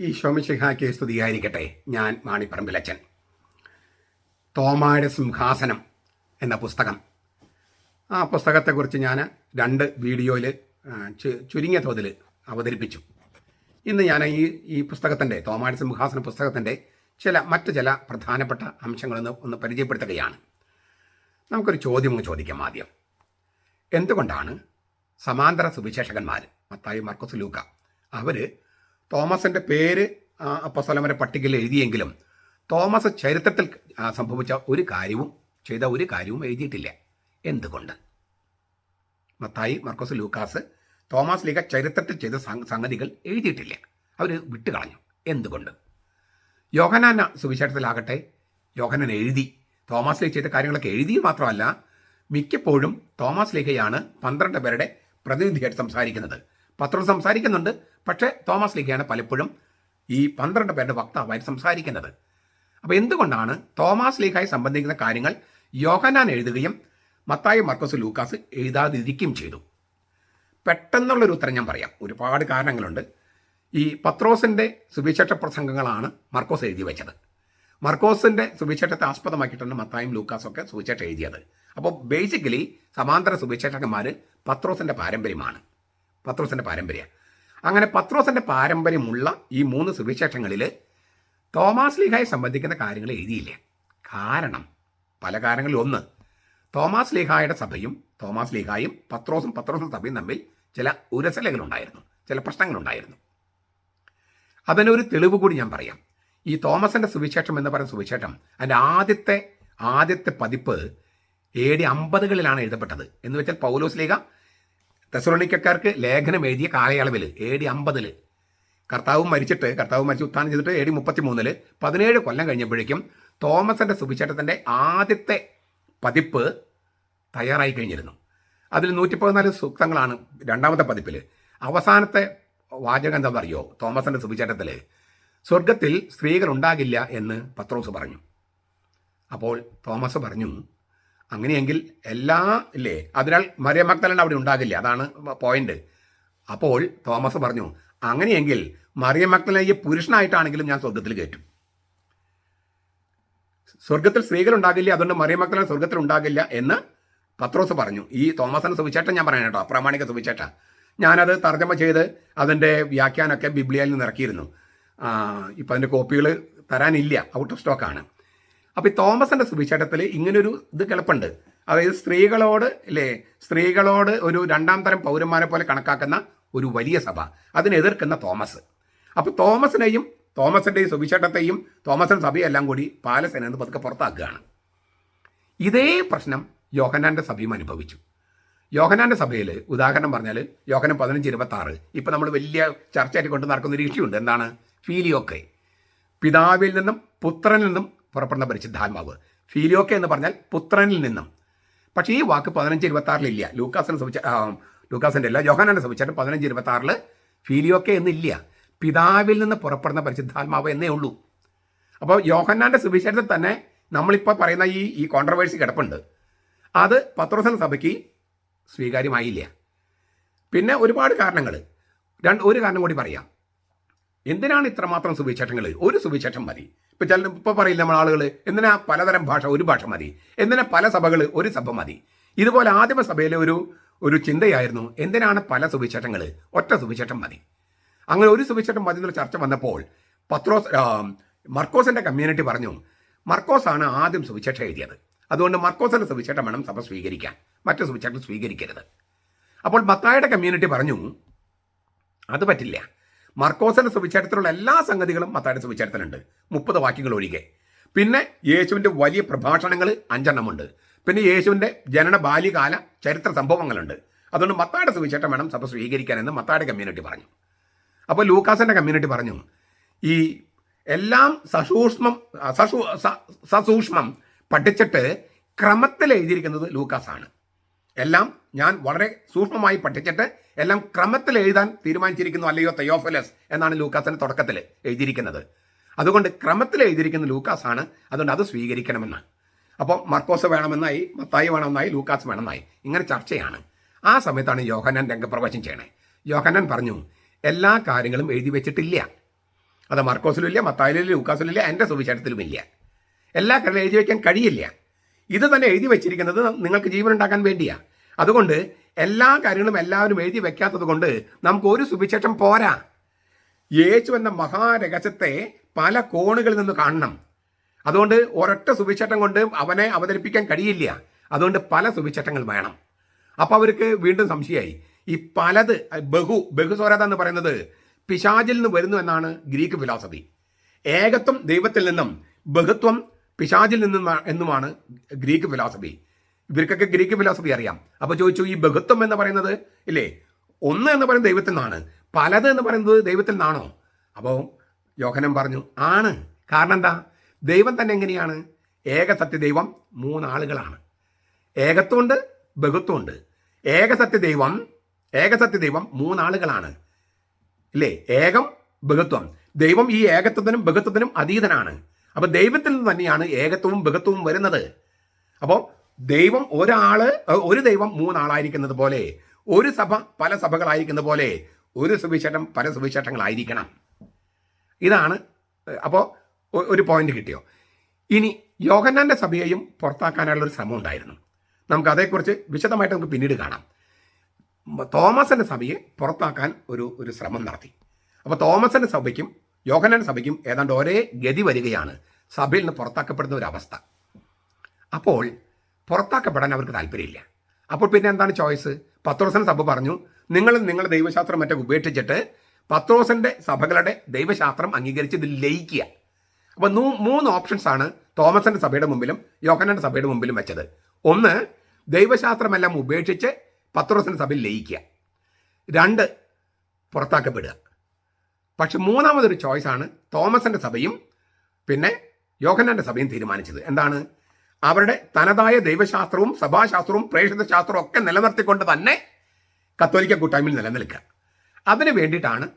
ഈ ശോമിശിഹായ്ക്ക് സ്തുതിയായിരിക്കട്ടെ. ഞാൻ മാണിപ്പറമ്പിലച്ചൻ തോമായുടെ സിംഹാസനം എന്ന പുസ്തകം. ആ പുസ്തകത്തെക്കുറിച്ച് ഞാൻ രണ്ട് വീഡിയോയിൽ ചുരുങ്ങിയ തോതിൽ അവതരിപ്പിച്ചു. ഇന്ന് ഞാൻ ഈ ഈ പുസ്തകത്തിന്റെ തോമായുടെ സിംഹാസന പുസ്തകത്തിന്റെ ചില മറ്റ് ചില പ്രധാനപ്പെട്ട അംശങ്ങളൊന്ന് ഒന്ന് പരിചയപ്പെടുത്തുകയാണ്. നമുക്കൊരു ചോദ്യം ഒന്ന് ചോദിക്കാം ആദ്യം. എന്തുകൊണ്ടാണ് സമാന്തര സുവിശേഷകന്മാർ മത്തായി മർക്കോസ് ലൂക്ക അവർ തോമസിന്റെ പേര് അപ്പസ്വലമരെ പട്ടികയിൽ എഴുതിയെങ്കിലും തോമസ് ചരിത്രത്തിൽ സംഭവിച്ച ഒരു കാര്യവും ചെയ്ത ഒരു കാര്യവും എഴുതിയിട്ടില്ല. എന്തുകൊണ്ട്? മത്തായി മർക്കോസ് ലൂക്കാസ് തോമസ് ലീഗ ചരിത്രത്തിൽ ചെയ്ത സംഗതികൾ എഴുതിയിട്ടില്ല. അവർ വിട്ടുകളഞ്ഞു. എന്തുകൊണ്ട്? യോഹനാന സുവിശേഷത്തിലാകട്ടെ യോഹനൻ എഴുതി തോമസ് ലീഗ് ചെയ്ത കാര്യങ്ങളൊക്കെ എഴുതി മാത്രമല്ല മിക്കപ്പോഴും തോമസ് ലീഗയാണ് പന്ത്രണ്ട് പേരുടെ പ്രതിനിധിയായിട്ട് സംസാരിക്കുന്നത്. പത്രം സംസാരിക്കുന്നുണ്ട്. പക്ഷേ തോമസ് ലീഗയാണ് പലപ്പോഴും ഈ പന്ത്രണ്ട് പേരുടെ വക്താവായിട്ട് സംസാരിക്കുന്നത്. അപ്പോൾ എന്തുകൊണ്ടാണ് തോമസ് ലീഗായി സംബന്ധിക്കുന്ന കാര്യങ്ങൾ യോഹനാൻ എഴുതുകയും മത്തായി മർക്കോസ് ലൂക്കാസ് എഴുതാതിരിക്കുകയും ചെയ്തു? പെട്ടെന്നുള്ളൊരു ഉത്തരം ഞാൻ പറയാം. ഒരുപാട് കാരണങ്ങളുണ്ട്. ഈ പത്രോസിന്റെ സുവിശേഷ പ്രസംഗങ്ങളാണ് മർക്കോസ് എഴുതി വെച്ചത്. മർക്കോസിന്റെ സുവിശേഷത്തെ ആസ്പദമാക്കിയിട്ടാണ് മത്തായും ലൂക്കാസും ഒക്കെ സുവിശേഷം എഴുതിയത്. അപ്പോൾ ബേസിക്കലി സമാന്തര സുവിശേഷകന്മാർ പത്രോസിന്റെ പാരമ്പര്യമാണ്. പത്രോസിന്റെ പാരമ്പര്യം. അങ്ങനെ പത്രോസിന്റെ പാരമ്പര്യമുള്ള ഈ മൂന്ന് സുവിശേഷങ്ങളിൽ തോമാസ് ലീഹായെ സംബന്ധിക്കുന്ന കാര്യങ്ങൾ എഴുതിയില്ല. കാരണം പല കാരണങ്ങളിൽ ഒന്ന് തോമാസ് ലീഹായുടെ സഭയും തോമാസ് ലീഹായും പത്രോസും പത്രോസും സഭയും തമ്മിൽ ചില ഉരസലകളുണ്ടായിരുന്നു ചില പ്രശ്നങ്ങളുണ്ടായിരുന്നു. അതിനൊരു തെളിവ് കൂടി ഞാൻ പറയാം. ഈ തോമസിന്റെ സുവിശേഷം എന്ന് പറയുന്ന സുവിശേഷം അതിന്റെ ആദ്യത്തെ ആദ്യത്തെ പതിപ്പ് എ ഡി അമ്പതുകളിലാണ് എഴുതപ്പെട്ടത്. എന്ന് വെച്ചാൽ പൗലോസ് ലീഗ തെസലോണിക്കക്കാർക്ക് ലേഖനം എഴുതിയ കാലയളവിൽ എ ഡി അമ്പതിൽ കർത്താവ് മരിച്ചിട്ട് കർത്താവ് മരിച്ച് ഉത്ഥാനം ചെയ്തിട്ട് എ ഡി മുപ്പത്തി മൂന്നിൽ പതിനേഴ് കൊല്ലം കഴിഞ്ഞപ്പോഴേക്കും തോമസിന്റെ സുവിശേഷത്തിന്റെ ആദ്യത്തെ പതിപ്പ് തയ്യാറായി കഴിഞ്ഞിരുന്നു. അതിൽ നൂറ്റി പതിനാല് സൂക്തങ്ങളാണ് രണ്ടാമത്തെ പതിപ്പിൽ അവസാനത്തെ വാചകം എന്താണെന്ന് അറിയോ? തോമസിന്റെ സുവിശേഷത്തിൽ സ്വർഗത്തിൽ സ്ത്രീകൾ ഉണ്ടാകില്ല എന്ന് പത്രോസ് പറഞ്ഞു. അപ്പോൾ തോമസ് പറഞ്ഞു അങ്ങനെയെങ്കിൽ എല്ലാ ഇല്ലേ? അതിനാൽ മറിയ മക്തലൻ അവിടെ ഉണ്ടാകില്ല? അതാണ് പോയിന്റ് അപ്പോൾ തോമസ് പറഞ്ഞു അങ്ങനെയെങ്കിൽ മറിയ മക്തലനെ പുരുഷനായിട്ടാണെങ്കിലും ഞാൻ സ്വർഗത്തിൽ കയറ്റും. സ്വർഗത്തിൽ സ്ത്രീകൾ ഉണ്ടാകില്ല? അതുകൊണ്ട് മറിയ മക്തലൻ സ്വർഗത്തിൽ ഉണ്ടാകില്ല എന്ന് പത്രോസ് പറഞ്ഞു. ഈ തോമസിന് സുവിശേഷം ഞാൻ പറയാൻ കേട്ടോ പ്രാമാണിക സുവിശേഷ. ഞാനത് തർജമ ചെയ്ത് അതിന്റെ വ്യാഖ്യാനമൊക്കെ ബിബ്ലിയയിൽ നിന്ന് ഇറക്കിയിരുന്നു. ഇപ്പം അതിന്റെ കോപ്പികൾ തരാനില്ല ഔട്ട് ഓഫ് സ്റ്റോക്കാണ് അപ്പോൾ ഈ തോമസിന്റെ സുവിശേഷത്തിൽ ഇങ്ങനൊരു ഇത് കിളപ്പുണ്ട് അതായത് സ്ത്രീകളോട് അല്ലേ സ്ത്രീകളോട് ഒരു രണ്ടാം തരം പൗരന്മാരെ പോലെ കണക്കാക്കുന്ന ഒരു വലിയ സഭ. അതിനെതിർക്കുന്ന തോമസ്. അപ്പോൾ തോമസിനെയും തോമസിന്റെ സുവിശേഷത്തെയും തോമസിന്റെ സഭയെല്ലാം കൂടി പാലസേന എന്ന് പതുക്കെ പുറത്താക്കുകയാണ്. ഇതേ പ്രശ്നം യോഹനാന്റെ സഭയും അനുഭവിച്ചു. യോഹനാന്റെ സഭയിൽ ഉദാഹരണം പറഞ്ഞാൽ യോഹനം പതിനഞ്ച് ഇരുപത്തി ആറ് ഇപ്പം നമ്മൾ വലിയ ചർച്ചയായിട്ട് കൊണ്ട് നടക്കുന്ന ഒരു ഇഷ്യൂ ഉണ്ട്. എന്താണ്? ഫീലിയോക്കെ. പിതാവിൽ നിന്നും പുത്രനിൽ നിന്നും പുറപ്പെടുന്ന പരിശുദ്ധാത്മാവ്. ഫീലിയോക്കെ എന്ന് പറഞ്ഞാൽ പുത്രനിൽ നിന്നും. പക്ഷേ ഈ വാക്ക് പതിനഞ്ച് ഇരുപത്തി ആറിലില്ല ലൂക്കാസിനെ സംബന്ധിച്ച ലൂക്കാസിന്റെ അല്ല യോഹനാനെ സംബന്ധിച്ചിട്ട് പതിനഞ്ച് ഇരുപത്തി ആറിൽ ഫീലിയോക്കെ എന്നില്ല. പിതാവിൽ നിന്ന് പുറപ്പെടുന്ന പരിശുദ്ധാത്മാവ് എന്നേ ഉള്ളൂ. അപ്പോൾ യോഹന്നാന്റെ സുവിശേഷത്തിൽ തന്നെ നമ്മളിപ്പോൾ പറയുന്ന ഈ ഈ കോൺട്രവേഴ്സി കിടപ്പുണ്ട്. അത് പത്രോസൻ സഭയ്ക്ക് സ്വീകാര്യമായില്ല. പിന്നെ ഒരുപാട് കാരണങ്ങൾ. രണ്ട് ഒരു കാരണം കൂടി പറയാം. എന്തിനാണ് ഇത്രമാത്രം സുവിശേഷങ്ങൾ? ഒരു സുവിശേഷം മതി. ഇപ്പൊ ചില ഇപ്പൊ പറയില്ല നമ്മൾ ആളുകൾ എന്തിനാ പലതരം ഭാഷ? ഒരു ഭാഷ മതി. എന്തിനാ പല സഭകൾ ഒരു സഭ മതി? ഇതുപോലെ ആദിമ സഭയിലെ ഒരു ഒരു ചിന്തയായിരുന്നു എന്തിനാണ് പല സുവിശേഷങ്ങൾ ഒറ്റ സുവിശേഷം മതി. അങ്ങനെ ഒരു സുവിശേഷം മതി എന്നുള്ള ചർച്ച വന്നപ്പോൾ പത്രോസ് മർക്കോസിന്റെ കമ്മ്യൂണിറ്റി പറഞ്ഞു മർക്കോസാണ് ആദ്യം സുവിശേഷം എഴുതിയത്. അതുകൊണ്ട് മർക്കോസിന്റെ സുവിശേഷം വേണം സഭ സ്വീകരിക്കാൻ. മറ്റു സുവിശേഷം സ്വീകരിക്കരുത്. അപ്പോൾ മത്തായുടെ കമ്മ്യൂണിറ്റി പറഞ്ഞു അത് പറ്റില്ല. മർക്കോസിന്റെ സുവിശേഷത്തിലുള്ള എല്ലാ സംഗതികളും മത്തായുടെ സുവിശേഷത്തിലുണ്ട്. മുപ്പത് വാക്യങ്ങൾ ഒഴികെ. പിന്നെ യേശുവിന്റെ വലിയ പ്രഭാഷണങ്ങൾ അഞ്ചെണ്ണമുണ്ട്. പിന്നെ യേശുവിന്റെ ജനന ബാല്യകാല ചരിത്ര സംഭവങ്ങളുണ്ട്. അതുകൊണ്ട് മത്തായുടെ സുവിശേഷം വേണം സഭ സ്വീകരിക്കാനെന്ന് മത്തായുടെ കമ്മ്യൂണിറ്റി പറഞ്ഞു. അപ്പോൾ ലൂക്കാസിന്റെ കമ്മ്യൂണിറ്റി പറഞ്ഞു ഈ എല്ലാം സസൂക്ഷ്മം സസൂക്ഷ്മം പഠിച്ചിട്ട് ക്രമത്തിൽ എഴുതിയിരിക്കുന്നത് ലൂക്കാസാണ്. എല്ലാം ഞാൻ വളരെ സൂക്ഷ്മമായി പഠിച്ചിട്ട് എല്ലാം ക്രമത്തിൽ എഴുതാൻ തീരുമാനിച്ചിരിക്കുന്നു അല്ലയോ തയോഫലസ് എന്നാണ് ലൂക്കാസിന്റെ തുടക്കത്തിൽ എഴുതിയിരിക്കുന്നത്. അതുകൊണ്ട് ക്രമത്തിൽ എഴുതിയിരിക്കുന്ന ആണ് അതുകൊണ്ട് അത് സ്വീകരിക്കണമെന്ന്. അപ്പോൾ മർക്കോസ് വേണമെന്നായി മത്തായി വേണമെന്നായി ലൂക്കാസ് വേണമെന്നായി ഇങ്ങനെ ചർച്ചയാണ്. ആ സമയത്താണ് യോഹനൻ രംഗപ്രവേശം ചെയ്യണേ. യോഹനൻ പറഞ്ഞു എല്ലാ കാര്യങ്ങളും എഴുതി വെച്ചിട്ടില്ല. അത് മർക്കോസിലും ഇല്ല മത്തായിലും ലൂക്കാസിലും ഇല്ല എന്റെ സുവിശേഷത്തിലും ഇല്ല. എല്ലാ കാര്യങ്ങളും എഴുതി വയ്ക്കാൻ കഴിയില്ല. ഇത് തന്നെ എഴുതി വെച്ചിരിക്കുന്നത് നിങ്ങൾക്ക് ജീവൻ ഉണ്ടാക്കാൻ വേണ്ടിയാണ് അതുകൊണ്ട് എല്ലാ കാര്യങ്ങളും എല്ലാവരും എഴുതി വെക്കാത്തത് കൊണ്ട് നമുക്ക് ഒരു സുവിശേഷം പോരാ. യേശു എന്ന മഹാരഹസ്യത്തെ പല കോണുകളിൽ നിന്ന് കാണണം. അതുകൊണ്ട് ഒരൊറ്റ സുവിശേഷം കൊണ്ട് അവനെ അവതരിപ്പിക്കാൻ കഴിയില്ല. അതുകൊണ്ട് പല സുവിശേഷങ്ങൾ വേണം. അപ്പോൾ അവർക്ക് വീണ്ടും സംശയമായി. ഈ പലത് ബഹു ബഹുസ്വരത എന്ന് പറയുന്നത് പിശാചിൽ നിന്ന് വരുന്നു എന്നാണ് ഗ്രീക്ക് ഫിലോസഫി. ഏകത്വം ദൈവത്തിൽ നിന്നും ബഹുത്വം പിശാചിൽ നിന്നും എന്നുമാണ് ഗ്രീക്ക് ഫിലോസഫി. ഇവർക്കൊക്കെ ഗ്രീക്ക് ഫിലോസഫി അറിയാം. അപ്പോൾ ചോദിച്ചു ഈ ബഹുത്വം എന്ന് പറയുന്നത് ഇല്ലേ? ഒന്ന് എന്ന് പറയുന്നത് ദൈവത്തിൽ നിന്നാണ്. പലത് എന്ന് പറയുന്നത് ദൈവത്തിൽ നിന്നാണോ? അപ്പോൾ യോഹനം പറഞ്ഞു ആണ്. കാരണം എന്താ? ദൈവം തന്നെ എങ്ങനെയാണ്? ഏക സത്യദൈവം മൂന്നാളുകളാണ്. ഏകത്വമുണ്ട് ബഹുത്വമുണ്ട് ഏക സത്യദൈവം ഏക സത്യദൈവം മൂന്നാളുകളാണ്. ഇല്ലേ? ഏകം ബഹുത്വം. ദൈവം ഈ ഏകത്വത്തിനും ബഹുത്വത്തിനും അതീതനാണ്. അപ്പോൾ ദൈവത്തിൽ നിന്ന് തന്നെയാണ് ഏകത്വവും ബഹത്വവും വരുന്നത്. അപ്പോൾ ദൈവം ഒരാൾ ഒരു ദൈവം മൂന്നാളായിരിക്കുന്നത് പോലെ ഒരു സഭ പല സഭകളായിരിക്കുന്ന പോലെ ഒരു സുവിശേഷം പല സുവിശേഷങ്ങളായിരിക്കണം. ഇതാണ് അപ്പോൾ ഒരു പോയിന്റ് കിട്ടിയോ. ഇനി യോഹന്നാന്റെ സഭയെയും പുറത്താക്കാനുള്ള ഒരു ശ്രമം ഉണ്ടായിരുന്നു. നമുക്ക് അതേക്കുറിച്ച് വിശദമായിട്ട് നമുക്ക് പിന്നീട് കാണാം. തോമസിന്റെ സഭയെ പുറത്താക്കാൻ ഒരു ഒരു ശ്രമം നടത്തി. അപ്പോൾ തോമസിന്റെ സഭയ്ക്കും യോഹന്നാന്റെ സഭയ്ക്കും ഏതാണ്ട് ഒരേ ഗതി വരികയാണ്. സഭയിൽ നിന്ന് പുറത്താക്കപ്പെടുന്ന ഒരു അവസ്ഥ. അപ്പോൾ പുറത്താക്കപ്പെടാൻ അവർക്ക് താല്പര്യമില്ല. അപ്പോൾ പിന്നെ എന്താണ് ചോയ്സ്? പത്രോസൻ സഭ പറഞ്ഞു നിങ്ങൾ നിങ്ങളുടെ ദൈവശാസ്ത്രം മറ്റേ ഉപേക്ഷിച്ചിട്ട് പത്രോസന്റെ സഭകളുടെ ദൈവശാസ്ത്രം അംഗീകരിച്ച് ഇത് ലയിക്കുക. അപ്പോൾ മൂന്ന് ഓപ്ഷൻസ് ആണ് തോമസിന്റെ സഭയുടെ മുമ്പിലും യോഹനന്റെ സഭയുടെ മുമ്പിലും വെച്ചത്. ഒന്ന് ദൈവശാസ്ത്രമെല്ലാം ഉപേക്ഷിച്ച് പത്രോസിന്റെ സഭയിൽ ലയിക്കുക. രണ്ട് പുറത്താക്കപ്പെടുക. പക്ഷെ മൂന്നാമതൊരു ചോയ്സാണ് തോമസിന്റെ സഭയും പിന്നെ യോഹന്നാന്റെ സഭയും തീരുമാനിച്ചത്. എന്താണ്? അവരുടെ തനതായ ദൈവശാസ്ത്രവും സഭാശാസ്ത്രവും പ്രേക്ഷിത ശാസ്ത്രവും ഒക്കെ നിലനിർത്തിക്കൊണ്ട് തന്നെ കത്തോലിക്ക കൂട്ടായ്മയിൽ നിലനിൽക്കുക. അതിനു വേണ്ടിയിട്ടാണ്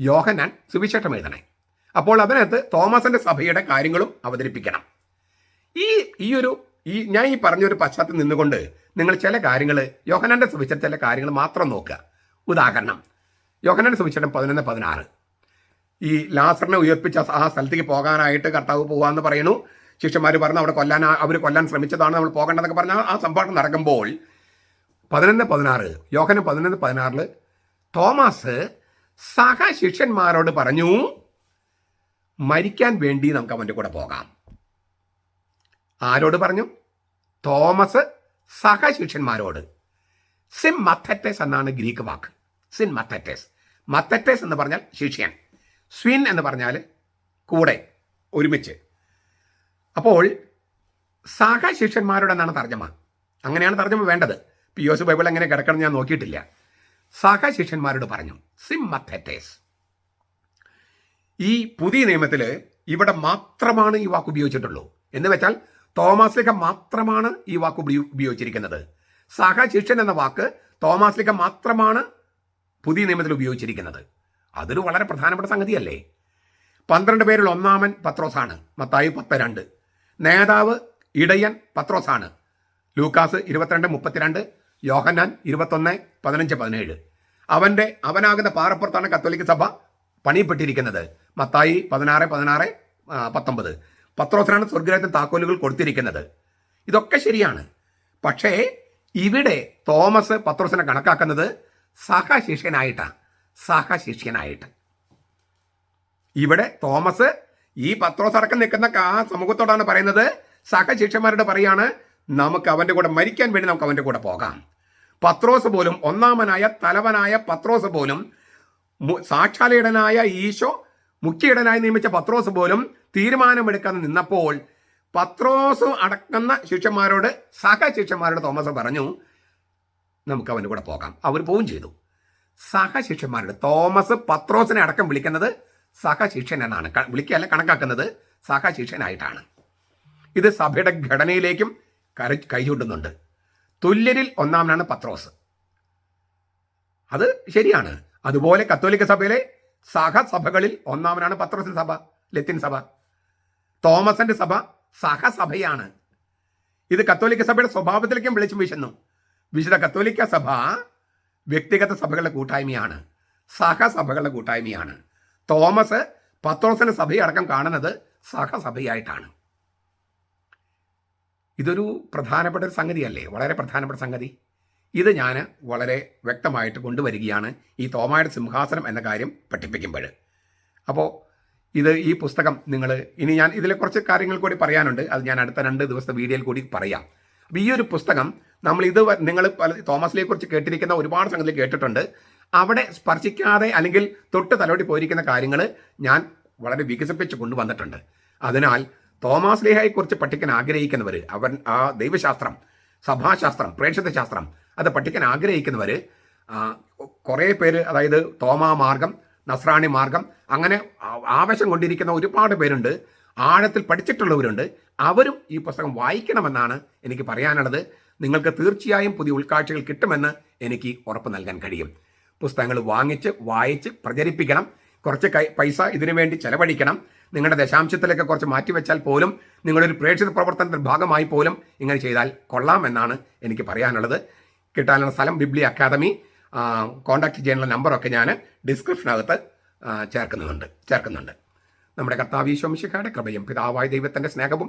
യോഹന്നാൻ സുവിശേഷം എഴുതണേ. അപ്പോൾ അതിനകത്ത് തോമസിന്റെ സഭയുടെ കാര്യങ്ങളും അവതരിപ്പിക്കണം. ഈ ഈ ഒരു ഈ ഞാൻ ഈ പറഞ്ഞൊരു പശ്ചാത്തലം നിന്നുകൊണ്ട് നിങ്ങൾ ചില കാര്യങ്ങൾ യോഹനാന്റെ സുവിശേഷം ചില കാര്യങ്ങൾ മാത്രം നോക്കുക. ഉദാഹരണം യോഹനാന്റെ സുവിശേഷം പതിനൊന്ന് പതിനാറ്. ഈ ലാസറിനെ ഉയർപ്പിച്ച ആ സ്ഥലത്തേക്ക് പോകാനായിട്ട് കർത്താവ് പോകാമെന്ന് പറയുന്നു. ശിഷ്യന്മാർ പറഞ്ഞു അവിടെ കൊല്ലാൻ അവർ കൊല്ലാൻ ശ്രമിച്ചതാണ് നമ്മൾ പോകേണ്ടതെന്നൊക്കെ പറഞ്ഞാൽ ആ സംഭാഷണം നടക്കുമ്പോൾ പതിനൊന്ന് പതിനാറ് യോഹന പതിനൊന്ന് പതിനാറിൽ തോമസ് സഹ ശിഷ്യന്മാരോട് പറഞ്ഞു മരിക്കാൻ വേണ്ടി നമുക്ക് അവന്റെ കൂടെ പോകാം. ആരോട് പറഞ്ഞു? തോമസ് സഹ ശിഷ്യന്മാരോട്. സിം മത്തറ്റസ് എന്നാണ് ഗ്രീക്ക് വാക്ക്. സിൻ മത്തറ്റസ് മത്തറ്റസ് എന്ന് പറഞ്ഞാൽ ശിഷ്യൻ. സ്വിൻ എന്ന് പറഞ്ഞാൽ കൂടെ ഒരുമിച്ച്. അപ്പോൾ സഹശിഷ്യന്മാരോട് എന്നാണ് തർജമ. അങ്ങനെയാണ് തർജമ വേണ്ടത്. പി യോസ് ബൈബിൾ എങ്ങനെ കിടക്കണം ഞാൻ നോക്കിയിട്ടില്ല. സഹശിഷ്യന്മാരോട് പറഞ്ഞു സിം ഈ പുതിയ നിയമത്തിൽ ഇവിടെ മാത്രമാണ് ഈ വാക്ക് ഉപയോഗിച്ചിട്ടുള്ളൂ. എന്ന് വെച്ചാൽ തോമാസ്ലിക്ക മാത്രമാണ് ഈ വാക്ക് ഉപയോഗിച്ചിരിക്കുന്നത് ഉപയോഗിച്ചിരിക്കുന്നത്. സഹശിഷ്യൻ എന്ന വാക്ക് തോമാസ്ലിക്ക മാത്രമാണ് പുതിയ നിയമത്തിൽ ഉപയോഗിച്ചിരിക്കുന്നത്. അതൊരു വളരെ പ്രധാനപ്പെട്ട സംഗതിയല്ലേ. പന്ത്രണ്ട് പേരിൽ ഒന്നാമൻ പത്രോസാണ് മത്തായി പത്ത് രണ്ട് നേതാവ് ഇടയൻ പത്രോസാണ് ലൂക്കാസ് ഇരുപത്തിരണ്ട് മുപ്പത്തിരണ്ട് യോഹന്നാൻ ഇരുപത്തൊന്ന് പതിനഞ്ച് പതിനേഴ്. അവന്റെ അവനാകുന്ന പാറപ്പുറത്താണ് കത്തോലിക്ക സഭ പണിയപ്പെട്ടിരിക്കുന്നത് മത്തായി പതിനാറ് പതിനാറ് പത്തൊമ്പത്. പത്രോസിനാണ് സ്വർഗരാജ്യത്തിന് താക്കോലുകൾ കൊടുത്തിരിക്കുന്നത്. ഇതൊക്കെ ശരിയാണ്. പക്ഷേ ഇവിടെ തോമസ് പത്രോസിനെ കണക്കാക്കുന്നത് സഹശിഷ്യനായിട്ടാണ്. സഹശിഷ്യനായിട്ട്. ഇവിടെ തോമസ് ഈ പത്രോസ് അടക്കം നിൽക്കുന്ന ആ സമൂഹത്തോടാണ് പറയുന്നത്. സഹശിഷ്യന്മാരോട് പറയാണ് നമുക്ക് അവന്റെ കൂടെ മരിക്കാൻ വേണ്ടി നമുക്ക് അവന്റെ കൂടെ പോകാം. പത്രോസ് പോലും ഒന്നാമനായ തലവനായ പത്രോസ് പോലും സാക്ഷാലയിടനായ ഈശോ മുഖ്യയിടനായി നിയമിച്ച പത്രോസ് പോലും തീരുമാനമെടുക്കാൻ നിന്നപ്പോൾ പത്രോസ് അടക്കുന്ന ശിഷ്യന്മാരോട് സഹശിഷ്യന്മാരോട് തോമസ് പറഞ്ഞു നമുക്ക് അവന്റെ കൂടെ പോകാം. അവർ പോവും ചെയ്തു. സഹശിഷ്യന്മാരുടെ തോമസ് പത്രോസിനെ അടക്കം വിളിക്കുന്നത് സഹശിഷ്യൻ എന്നാണ് വിളിക്കുകയല്ല കണക്കാക്കുന്നത് സഹശിഷ്യനായിട്ടാണ്. ഇത് സഭയുടെ ഘടനയിലേക്കും കര കൈചൂണ്ടുന്നുണ്ട് തുല്യരിൽ ഒന്നാമനാണ് പത്രോസ്. അത് ശരിയാണ്. അതുപോലെ കത്തോലിക്ക സഭയിലെ സഹസഭകളിൽ ഒന്നാമനാണ് പത്രോസിൻ സഭ ലത്തിൻ സഭ. തോമസിന്റെ സഭ സഹസഭയാണ്. ഇത് കത്തോലിക്ക സഭയുടെ സ്വഭാവത്തിലേക്കും വിളിച്ചു വീശുന്നു. വിശുദ്ധ കത്തോലിക്ക സഭ വ്യക്തിഗത സഭകളുടെ കൂട്ടായ്മയാണ് സഹസഭകളുടെ കൂട്ടായ്മയാണ്. തോമസ് പത്രോസിന്റെ സഭയടക്കം കാണുന്നത് സഹസഭയായിട്ടാണ്. ഇതൊരു പ്രധാനപ്പെട്ട ഒരു സംഗതിയല്ലേ? വളരെ പ്രധാനപ്പെട്ട സംഗതി. ഇത് ഞാൻ വളരെ വ്യക്തമായിട്ട് കൊണ്ടുവരികയാണ് ഈ തോമായുടെ സിംഹാസനം എന്ന കാര്യം പഠിപ്പിക്കുമ്പോൾ. അപ്പോൾ ഇത് ഈ പുസ്തകം നിങ്ങൾ ഇനി ഞാൻ ഇതിലെ കുറച്ച് കാര്യങ്ങൾ കൂടി പറയാനുണ്ട്. അത് ഞാൻ അടുത്ത രണ്ട് ദിവസത്തെ വീഡിയോയിൽ കൂടി പറയാം. അപ്പോൾ ഈ ഒരു പുസ്തകം നമ്മൾ ഇത് നിങ്ങൾ പല കുറിച്ച് കേട്ടിരിക്കുന്ന ഒരുപാട് സംഗതി കേട്ടിട്ടുണ്ട്. അവിടെ സ്പർശിക്കാതെ അല്ലെങ്കിൽ തൊട്ട് തലോടി പോയിരിക്കുന്ന കാര്യങ്ങൾ ഞാൻ വളരെ വികസിപ്പിച്ച് കൊണ്ടുവന്നിട്ടുണ്ട്. അതിനാൽ തോമസ് ലേഹയെക്കുറിച്ച് പഠിക്കാൻ ആഗ്രഹിക്കുന്നവർ അവൻ ആ ദൈവശാസ്ത്രം സഭാശാസ്ത്രം പ്രേക്ഷിത ശാസ്ത്രം അത് പഠിക്കാൻ ആഗ്രഹിക്കുന്നവർ കുറേ പേര് അതായത് തോമാ മാർഗം നസ്രാണി മാർഗം അങ്ങനെ ആവശ്യം ആവേശം കൊണ്ടിരിക്കുന്ന ഒരുപാട് പേരുണ്ട്. ആഴത്തിൽ പഠിച്ചിട്ടുള്ളവരുണ്ട്. അവരും ഈ പുസ്തകം വായിക്കണമെന്നാണ് എനിക്ക് പറയാനുള്ളത്. നിങ്ങൾക്ക് തീർച്ചയായും പുതിയ ഉൾക്കാഴ്ചകൾ കിട്ടുമെന്ന് എനിക്ക് ഉറപ്പ് നൽകാൻ കഴിയും. പുസ്തകങ്ങൾ വാങ്ങിച്ച് വായിച്ച് പ്രചരിപ്പിക്കണം. കുറച്ച് പൈസ ഇതിനു വേണ്ടി ചെലവഴിക്കണം. നിങ്ങളുടെ ദശാംശത്തിലൊക്കെ കുറച്ച് മാറ്റിവെച്ചാൽ പോലും നിങ്ങളൊരു പ്രേക്ഷിത പ്രവർത്തനത്തിന്റെ ഭാഗമായി പോലും ഇങ്ങനെ ചെയ്താൽ കൊള്ളാം എന്നാണ് എനിക്ക് പറയാനുള്ളത്. കിട്ടാനുള്ള സ്ഥലം ബിബ്ലി അക്കാദമി. കോൺടാക്ട് ചെയ്യാനുള്ള നമ്പറൊക്കെ ഞാൻ ഡിസ്ക്രിപ്ഷനകത്ത് ചേർക്കുന്നുണ്ട് ചേർക്കുന്നുണ്ട്. നമ്മുടെ കർത്താവ് ഈശോമിശിഖയുടെ കൃപയും പിതാവായ ദൈവത്തിന്റെ സ്നേഹവും